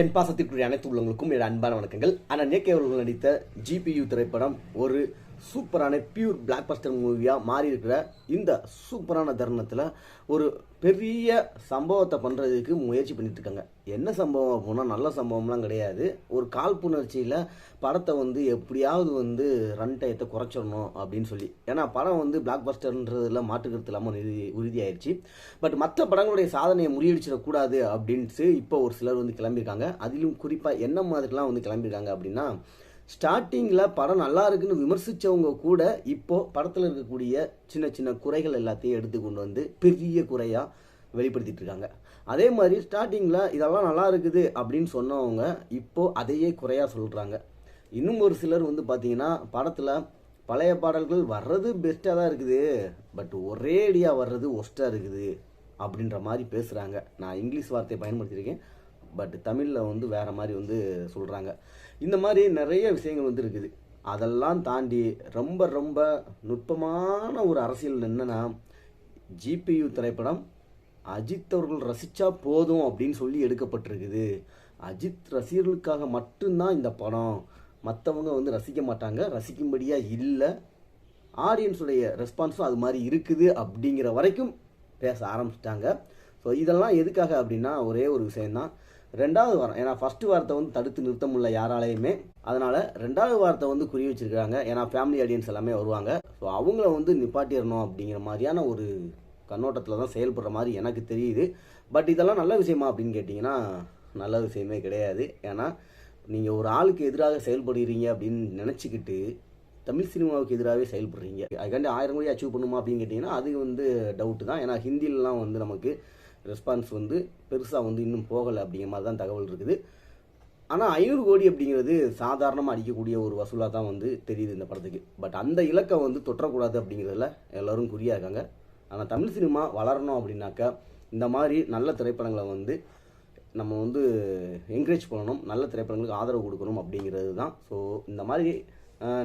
என் பாசத்திற்குரிய அனைத்து உள்ளவங்களுக்கும் என்னோட அன்பான வணக்கங்கள். ஆனால் நேக்கே அவர்கள் நடித்த ஜிபியு திரைப்படம் ஒரு சூப்பரான பியூர் பிளாக் பஸ்டர் மூவியாக மாறி இருக்கிற இந்த சூப்பரான தருணத்தில் ஒரு பெரிய சம்பவத்தை பண்ணுறதுக்கு முயற்சி பண்ணிட்டு இருக்காங்க என்ன சம்பவம் அப்படின்னா நல்ல சம்பவம்லாம் கிடையாது. ஒரு காழ்ப்புணர்ச்சியில் படத்தை வந்து எப்படியாவது வந்து ரன் டயத்தை குறைச்சிடணும் அப்படின்னு சொல்லி. ஏன்னா படம் வந்து பிளாக் பஸ்டர்ன்றதுல மாற்றுக்கிறது இல்லாமல் உறுதி உறுதியாயிடுச்சு பட் மற்ற படங்களுடைய சாதனையை முறியடிச்சிடக்கூடாது அப்படின்ட்டு இப்போ ஒரு சிலர் வந்து கிளம்பியிருக்காங்க. அதிலும் குறிப்பாக என்ன மாதிரிலாம் வந்து கிளம்பியிருக்காங்க அப்படின்னா ஸ்டார்டிங்கில் படம் நல்லா இருக்குன்னு விமர்சித்தவங்க கூட இப்போது படத்தில் இருக்கக்கூடிய சின்ன சின்ன குறைகள் எல்லாத்தையும் எடுத்து கொண்டு வந்து பெரிய குறையாக வெளிப்படுத்திட்டு இருக்காங்க. அதே மாதிரி ஸ்டார்டிங்கில் இதெல்லாம் நல்லா இருக்குது அப்படின்னு சொன்னவங்க இப்போது அதையே குறையாக சொல்கிறாங்க இன்னும் ஒரு சிலர் வந்து பார்த்தீங்கன்னா படத்தில் பழைய பாடல்கள் வர்றது பெஸ்ட்டாக தான் இருக்குது. பட் ஒரேடியாக வர்றது ஒஸ்ட்டாக இருக்குது அப்படின்ற மாதிரி பேசுகிறாங்க நான் இங்கிலீஷ் வார்த்தையை பயன்படுத்தியிருக்கேன். பட் தமிழில் வந்து வேறு மாதிரி வந்து சொல்கிறாங்க இந்த மாதிரி நிறைய விஷயங்கள் வந்து இருக்குது. அதெல்லாம் தாண்டி ரொம்ப ரொம்ப நுட்பமான ஒரு அரசியல் என்னென்னா ஜிபியு திரைப்படம் அஜித் அவர்கள் ரசித்தா போதும் அப்படின்னு சொல்லி எடுக்கப்பட்டிருக்குது. அஜித் ரசிகர்களுக்காக மட்டும்தான் இந்த படம். மற்றவங்க வந்து ரசிக்க மாட்டாங்க. ரசிக்கும்படியாக இல்லை. ஆடியன்ஸுடைய ரெஸ்பான்ஸும் அது மாதிரி இருக்குது அப்படிங்கிற வரைக்கும் பேச ஆரம்பிச்சிட்டாங்க. ஸோ இதெல்லாம் எதுக்காக அப்படின்னா ஒரே ஒரு விஷயம்தான். ரெண்டாவது வாரம் ஏன்னா ஃபர்ஸ்ட் வாரத்தை வந்து தடுத்து நிறுத்த முடியல யாராலையுமே. அதனால் ரெண்டாவது வாரத்தை வந்து குறி வச்சிருக்காங்க ஏன்னா ஃபேமிலி ஆடியன்ஸ் எல்லாமே வருவாங்க. ஸோ அவங்கள வந்து நிப்பாட்டிடணும் அப்படிங்கிற மாதிரியான ஒரு கண்ணோட்டத்தில் தான் செயல்படுற மாதிரி எனக்கு தெரியுது. பட் இதெல்லாம் நல்ல விஷயமா அப்படின்னு கேட்டிங்கன்னா நல்ல விஷயமே கிடையாது. ஏன்னா நீங்கள் ஒரு ஆளுக்கு எதிராக செயல்படுகிறீங்க அப்படின்னு நினச்சிக்கிட்டு தமிழ் சினிமாவுக்கு எதிராகவே செயல்படுறீங்க. அதுக்காண்டி ஆயிரம் கோடி அச்சீவ் பண்ணுமா அப்படின்னு கேட்டிங்கன்னா அது வந்து டவுட்டு தான். ஏன்னா ஹிந்திலலாம் வந்து நமக்கு ரெஸ்பான்ஸ் வந்து பெருசாக வந்து இன்னும் போகலை அப்படிங்கிற மாதிரி தான் தகவல் இருக்குது. ஆனால் ஐநூறு கோடி அப்படிங்கிறது சாதாரணமாக அடிக்கக்கூடிய ஒரு வசூலாக தான் வந்து தெரியுது இந்த படத்துக்கு. பட் அந்த இலக்கை வந்து தொற்றக்கூடாது அப்படிங்கிறதுல எல்லோரும் குறியாக இருக்காங்க. ஆனால் தமிழ் சினிமா வளரணும் அப்படின்னாக்கா இந்த மாதிரி நல்ல திரைப்படங்களை வந்து நம்ம வந்து என்கரேஜ் பண்ணணும். நல்ல திரைப்படங்களுக்கு ஆதரவு கொடுக்கணும் அப்படிங்கிறது தான். ஸோ இந்த மாதிரி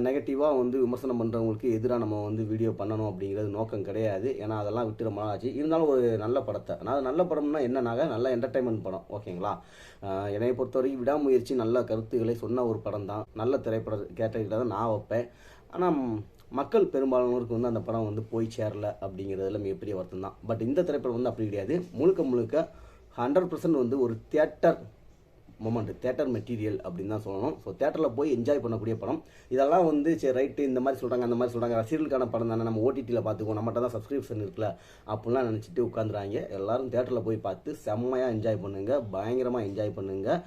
நெகட்டிவாக வந்து விமர்சனம் பண்ணுறவங்களுக்கு எதிராக நம்ம வந்து வீடியோ பண்ணணும் அப்படிங்கிறது நோக்கம் கிடையாது. ஏன்னா அதெல்லாம் விட்டு ரொம்ப நாள் ஆச்சு இருந்தாலும் ஒரு நல்ல படத்தை. நான் நல்ல படம்னா என்னன்னாக நல்ல என்டர்டைன்மெண்ட் படம். ஓகேங்களா? என்னை பொறுத்த வரைக்கும் விடாமுயற்சி நல்ல கருத்துக்களை சொன்ன ஒரு படம் தான் நல்ல திரைப்பட கேட்டகரியில் தான் நான் வைப்பேன். ஆனால் மக்கள் பெரும்பாலானோருக்கு வந்து அந்த படம் வந்து போய் சேரல அப்படிங்கிறதுல மிகப்பெரிய வருத்தம் தான் பட் இந்த திரைப்படம் வந்து அப்படி கிடையாது. முழுக்க முழுக்க ஹண்ட்ரட் பர்சன்ட் வந்து ஒரு தியேட்டர் மொமெண்ட் தேட்டர் மெட்டீரியல் அப்படின்னு தான் சொல்லணும். ஸோ தேட்டரில் போய் என்ஜாய் பண்ணக்கூடிய படம். இதெல்லாம் வந்து சரி ரைட்டு இந்த மாதிரி சொல்கிறாங்க அந்த மாதிரி சொல்கிறாங்க ரசிகர்களுக்கான படம் தானே நம்ம ஓடிடியில் பார்த்துக்குவோம். நம்மகிட்ட தான் சப்ஸ்கிரிப்ஷன் இருக்குல்ல அப்படிலாம் நினச்சிட்டு உட்காந்துறாங்க எல்லாரும் தேட்டரில் போய் பார்த்து செம்மையாக என்ஜாய் பண்ணுங்கள் பயங்கரமாக என்ஜாய் பண்ணுங்கள்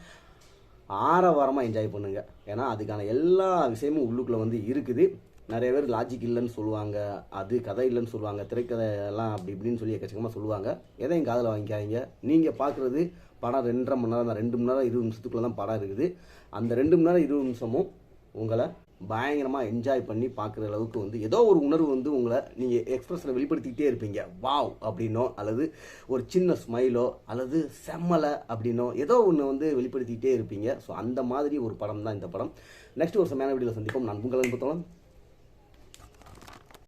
ஆரவாரமாக என்ஜாய் பண்ணுங்கள் ஏன்னா அதுக்கான எல்லா விஷயமும் உள்ளுக்குள்ளே வந்து இருக்குது. நிறைய பேர் லாஜிக் இல்லைன்னு சொல்லுவாங்க அது கதை இல்லைன்னு சொல்லுவாங்க திரைக்கதை எல்லாம் அப்படி இப்படின்னு சொல்லி எக்கச்சக்கமாக சொல்லுவாங்க. எதையும் காதில் வாங்கிக்காதீங்க? நீங்கள் பார்க்குறது படம் ரெண்டரை மணி நேரம் ரெண்டு மணி நேரம் இருபது நிமிஷத்துக்குள்ளே தான் படம் இருக்குது. அந்த ரெண்டு மணி நேரம் இருபது நிமிஷமும் உங்களை பயங்கரமாக என்ஜாய் பண்ணி பார்க்குற அளவுக்கு வந்து ஏதோ ஒரு உணர்வு வந்து உங்களை நீங்கள் எக்ஸ்பிரஸில் வெளிப்படுத்திக்கிட்டே இருப்பீங்க. வாவ் அப்படின்னோ அல்லது ஒரு சின்ன ஸ்மைலோ அல்லது செம்மலை அப்படின்னோ ஏதோ ஒன்று வந்து வெளிப்படுத்திக்கிட்டே இருப்பீங்க. ஸோ அந்த மாதிரி ஒரு படம் தான் இந்த படம். நெக்ஸ்ட் ஒரு மேன வீடியோவில் சந்திப்போம். நான் உங்களை அனுப்பத்தோம்